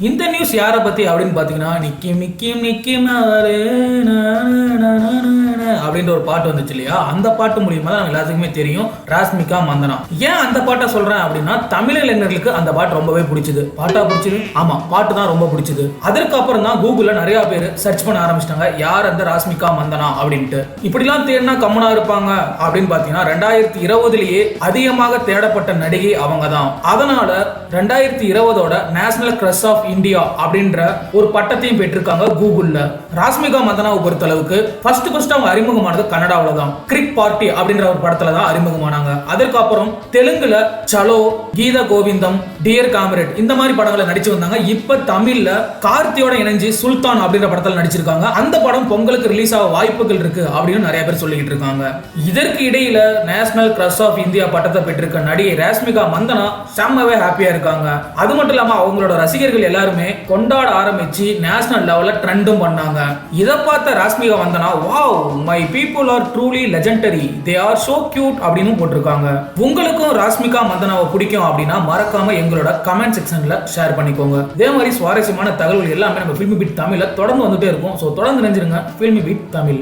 இந்த நியூஸ் யாரை பத்தி அப்படின்னு பாத்தீங்கன்னா நிக்கி மிக்கி மிக்கி மவளே, அப்படின்ற ஒரு பாட்டு வந்துச்சு இல்லையா? அந்த பாட்டு மூலியமா தான் நம்ம எல்லாத்துக்குமே தெரியும். ராஸ்மிகா மந்தனா. ஏன் அந்த பாட்டை சொல்றேன் அப்படின்னா தமிழ் இளைஞர்களுக்கு அந்த பாட்டு ரொம்பவே பிடிச்சது. பாட்டா பிடிச்சது? ஆமா பாட்டு தான் ரொம்ப பிடிச்சது. அதற்கு தான் கூகுள்ல நிறைய பேர் சர்ச் பண்ண ஆரம்பிச்சிட்டாங்க. யார் அந்த ராஸ்மிகா மந்தனா அப்படின்ட்டு. இப்படிலாம் தேடினா கம்மனா இருப்பாங்க அப்படின்னு பாத்தீங்கன்னா ரெண்டாயிரத்தி இருபதுலயே அதிகமாக தேடப்பட்ட நடிகை அவங்க தான் அதனால ரெண்டாயிரத்தி இருபதோட நேஷனல் கிரஸ் ஆஃப் இந்தியா அப்படின்ற ஒரு பட்டத்தையும் பெற்றிருக்காங்க கூகுள்ல ராஸ்மிகா மந்தனாவை பொறுத்தளவுக்கு ஃபர்ஸ்ட் ஃபர்ஸ்ட் அவங்க அறிமுகம் அறிமுகமானது கன்னடாவில தான் கிரிக் பார்ட்டி அப்படின்ற ஒரு படத்துல தான் அறிமுகமானாங்க. அதற்கப்புறம் தெலுங்குல சலோ கீத கோவிந்தம் டியர் காமரேட் இந்த மாதிரி படங்களை நடிச்சு வந்தாங்க. இப்ப தமிழ்ல கார்த்தியோட இணைஞ்சு சுல்தான் அப்படின்ற படத்துல நடிச்சிருக்காங்க. அந்த படம் பொங்கலுக்கு ரிலீஸ் ஆக வாய்ப்புகள் இருக்கு அப்படின்னு நிறைய பேர் சொல்லிக்கிட்டு இருக்காங்க. இதற்கு இடையில நேஷனல் கிரஸ் ஆஃப் இந்தியா பட்டத்தை பெற்றிருக்க நடிகை ராஷ்மிகா மந்தனா செம்மவே ஹாப்பியா இருக்காங்க. அது மட்டும் இல்லாம அவங்களோட ரசிகர்கள் எல்லாருமே கொண்டாட ஆரம்பிச்சு நேஷனல் லெவல்ல ட்ரெண்டும் பண்ணாங்க. இதை பார்த்த Rashmika Mandanna wow my people are truly legendary they are so cute அப்படின்னு போட்டிருக்காங்க. உங்களுக்கும் ராஸ்மிகா மந்தனாவை பிடிக்கும் அப்படின்னா மறக்காம எங்களோட கமெண்ட் செக்ஷன்ல ஷேர் பண்ணிக்கோங்க. இதே மாதிரி சுவாரஸ்யமான தகவல்கள் எல்லாமே நம்ம ஃபில்மி பீட் தமிழ்ல தொடர்ந்து வந்துட்டே இருக்கும். ஸோ தொடர்ந்து நினைஞ்சிருங்க ஃபில்மி பீட் தமிழ்.